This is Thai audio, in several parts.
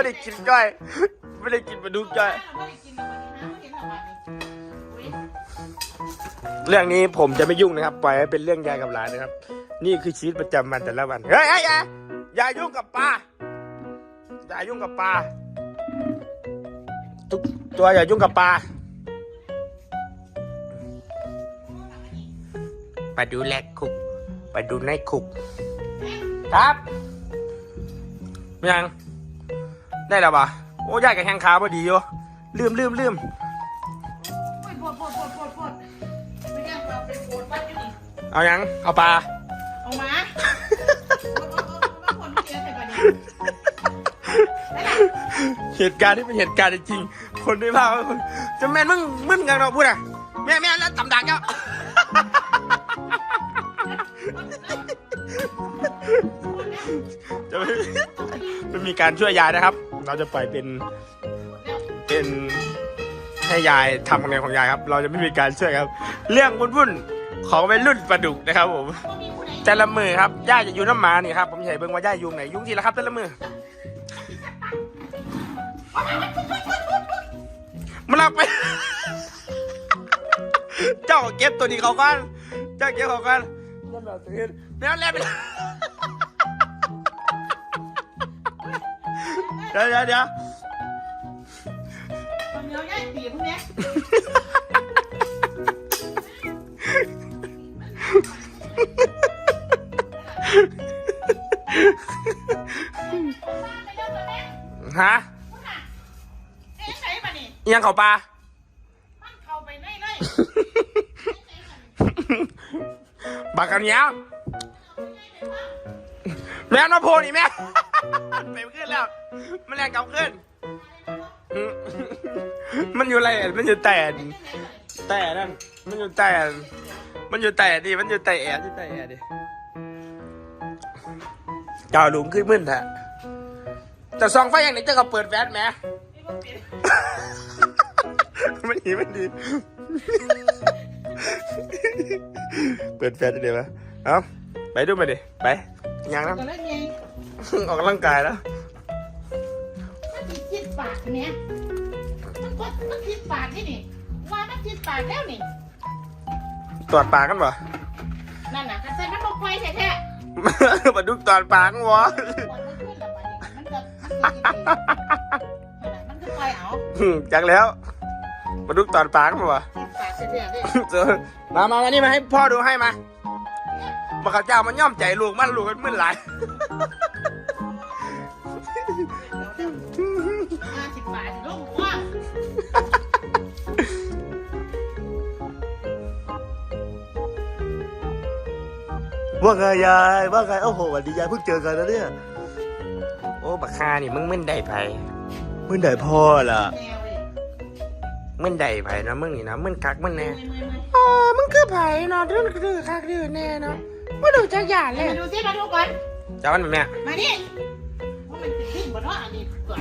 ไม่ได้กินจ้อยไม่ได้กินปลาดุกจ้อยไม่ได้กินหรอกวันนี้นะไม่เห็นหรอกวันนี้อุ๊ยเรื่องนี้ผมจะไม่ยุ่งนะครับ ปล่อยให้เป็นเรื่องยายกับหลานนะครับ นี่คือชีวิตประจำวันแต่ละวันเฮ้ยเฮ้ยอย่าอย่ายุ่งกับปลาอย่ายุ่งกับปลาทุกตัวอย่ายุ่งกับปลาไปดูแลคุก ไปดูในคุก ครับยัง ได้แล้วปะโอ้ยายกับแข้งขาพอดีอยู่ลืมลืมลืมโอ้ยปวดปวดปวดปวดปวดไม่ได้เอาไปปวดวัดอยู่นี่เอายังเอาปลาเอามาเอาเอาเอาเอาคนเสียใส่ประเด็นได้ละเหตุการณ์ที่เป็นเหตุการณ์จริงๆคนไม่พาว่าคนจะแม่นมึงมึนกันเราพูดอะแม่แม่แล้วตำดักเจ้าจะไม่ไม่มีการช่วยยายนะครับ เราจะปล่อยเป็นเป็นให้ยายทำคะแนนของยายครับ เราจะไม่มีการช่วยครับ เรื่องวุ่นๆของวัยรุ่นประดุกนะครับผมแต่ละมือครับย่าจะอยู่น้ำหมานี่ครับผมใหญ่เบิ่งว่าย่ายุงไหนยุงทีละครับแต่ละมือมันเอาไป เจ้าเก็บตัวนี้เขาก่อนเจ้าเก็บเขาก่อนเล่นแบบตื่นแมวเล่นไป เลยเดี๋ยวเดี๋ยวเดี๋ยวคนเดียวย่ายปีพวกเนี้ยฮะเอ๊ะใช่ปะนี่เอียงเขาปลา มันเข้าไปได้เลยบักกันเนี้ยแม่มาโพนี่แม่ ไปขึ้นแล้ว มันแรงกลับขึ้นอืมมันอยู่อะไร มันอยู่แต่แต่นั่น มันอยู่แต่มันอยู่แต่ดิ มันอยู่แต่แอร์ที่แต่แอร์ดิเจ้าลุงขึ้นมึนแท้แต่ซองไฟอย่างนี้เจะก็เปิดแฟลชแหมมันดีมันดี เปิดแฟลชเดี๋ยวมาเอาไปดูมาดิ ไป ยังนะก็เลยไงออกกำลังกายแล้ว มันติดจิตปากอันเนี้ยมันก็มันติดปากนี่นี่ว่ามันติดปากแล้วนี่ ตรวจปากกันบ่ นั่นน่ะกระเซ็นมันบอกไฟแท้มาดูตรวจปากกันบ่ๆปวดมันขึ้นแล้วบัดนี้มันจะมันจะยังไงนั่นน่ะมันคือไฟเอาอืมจักแล้วมาดูตรวจปากกันบ่ติดปากเสียๆเลยเจอมามามานี่มาให้พ่อดูให้มา บักข้าเจ้ามันย่อมใจลูกมันลูกมันมึนหลายห้าสิบบาทลูกว่าว่าไงยายว่าไงโอ้โหวันดียายเพิ่งเจอกันแล้วเนี่ยโอ้บักคานี่มึงมึนได้ไผมึนได้พ่อล่ะแนวเลยมึนได้ไผนะมึงนี่นะมึนคักมึนแน่มือมือมืออ๋อมึงคือไผเนาะดื้อดื้อคักดื้อแน่เนาะ ว่าดูจักอย่างเลยมาดูสิมาดูก่อนจ้ามันแบบเนี้ยมาดิว่ามันติดขึ้นบนว่าอันนี้ก่อน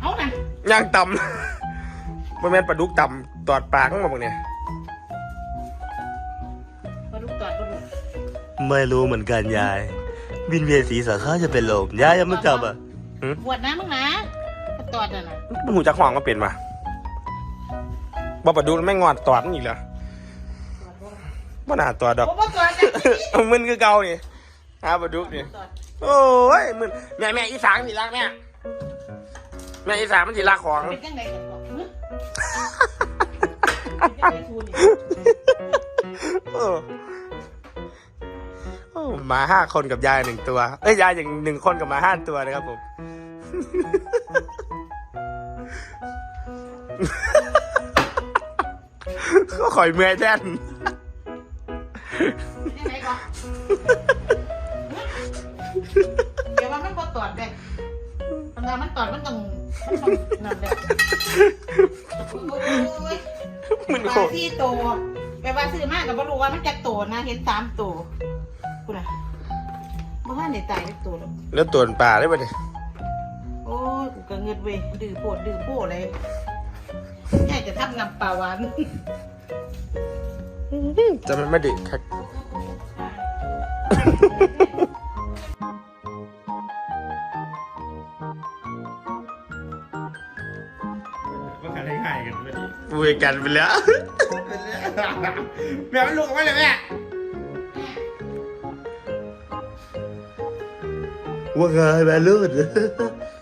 เอานั่นย่างต่ำ มันเป็นปลาดุกต่ำตอดปากมึงบอกเนี่ยมาดูก่อนมาดูไม่รู้เหมือนกันยาย วินเวียนศีรษะข้าจะเป็นลมยายยังไม่จับอะปวดนะมึงนะกระตอดน่ะนะมึงหูจักห่องก็เป็นมาบ่ปลาดุกไม่งอดตอดมึงอีกเหรอ บ่น่าตอดดอกโอ้บ่ตอดนะมึนคือเก่านี่หาปลาดุกนี่ตอดโอ้ยมึนแม่แม่อีสานสิรักแม่แม่อีสานมันสิรักของเป็นจังไดกันก่อนหึเป็นจังไดทูนี่โอ้โอ้หมาห้าคนกับยายหนึ่งตัว เอ้ยยายอย่างหนึ่งคนกับหมาห้าตัวนะครับผม ก็ข่อยเมื่อยแทน เป็นจังไดก่อนเดี๋ยวว่ามันบ่ตอดเด้ทำงานมันตอดมันต้องมันต้องนั่นแหละโอ้ยมึนปโคลาที่โตแปลว่าซื้อมากกับบ่รู้ว่ามันจะโตนะเห็นสามโตคุณน่ะบ่ว่าได้ตายได้โตหรอกแล้วตัวป่าได้ปะเนี่ยโอ้ยกูก็เงิดเว้ยดื้อโปวดดื้อโป้เลยอยากจะทำน้ำปลาหวาน จะมันไม่ดึกครับว่ากันง่ายๆกันพอดีคุยกันไปแล้วแม่มันลุกออกมาเลยแม่ว่าไงแม่ลูก